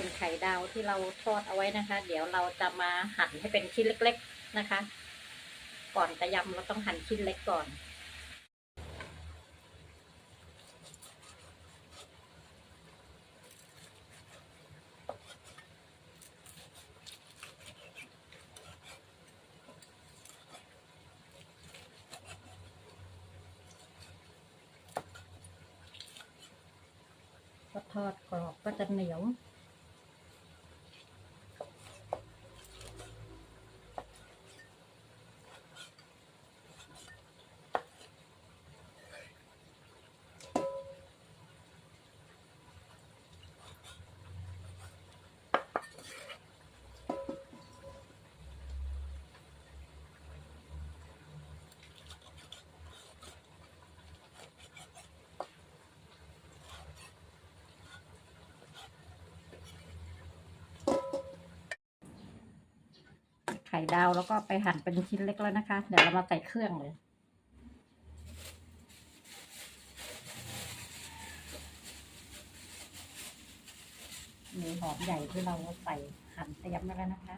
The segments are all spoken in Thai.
เป็นไข่ดาวที่เราทอดเอาไว้นะคะ เดี๋ยวเราจะมาหั่นให้เป็นชิ้นเล็ก ๆนะคะ ก่อนจะยำเราต้องหั่นชิ้นเล็กก่อนพอทอดกรอบก็จะเหนียว ข่ดาวแล้วก็ไปหั่นเป็นชิ้นเล็กแล้วนะคะ เดี๋ยวเรามาใส่เครื่องเลยมีหอมใหญ่ที่เราใส่หั่นเตรียมมาแล้วนะคะ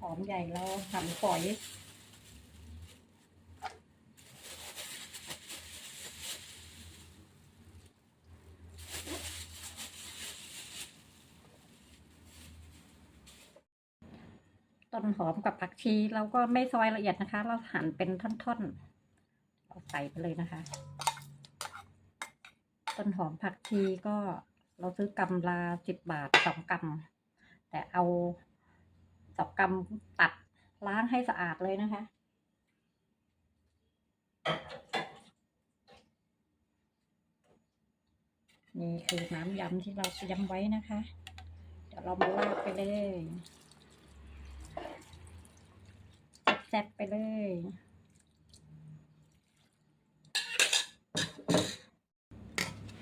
หอมใหญ่เราหั่นฝอย ต้นหอมกับผักชีเราก็ไม่ซอยละเอียดนะคะ เราหั่นเป็นท่อนๆเราใส่ไปเลยนะคะ ต้นหอมผักชีก็เราซื้อกำละสิบบาทสองกำแต่เอาสองกำตัดล้างให้สะอาดเลยนะคะ นี่คือน้ำยำที่เราเตรียมไว้นะคะ เดี๋ยวเรามาลาดไปเลย แซ่บไปเลย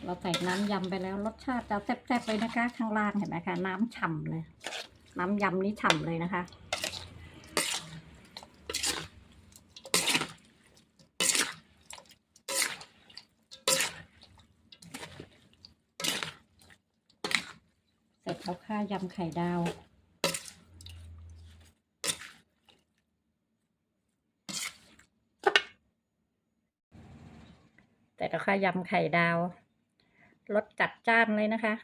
เราใส่น้ำยำไปแล้วรสชาติจะแซ่บๆเลยนะคะ ข้างล่างเห็นไหมคะ น้ำฉ่ำเลย น้ำยำนี้ฉ่ำเลยนะคะเสร็จแล้วค่ะยำไข่ดาว แต่เราค่ะยำไข่ดาวรสจัดจ้านเลยนะคะ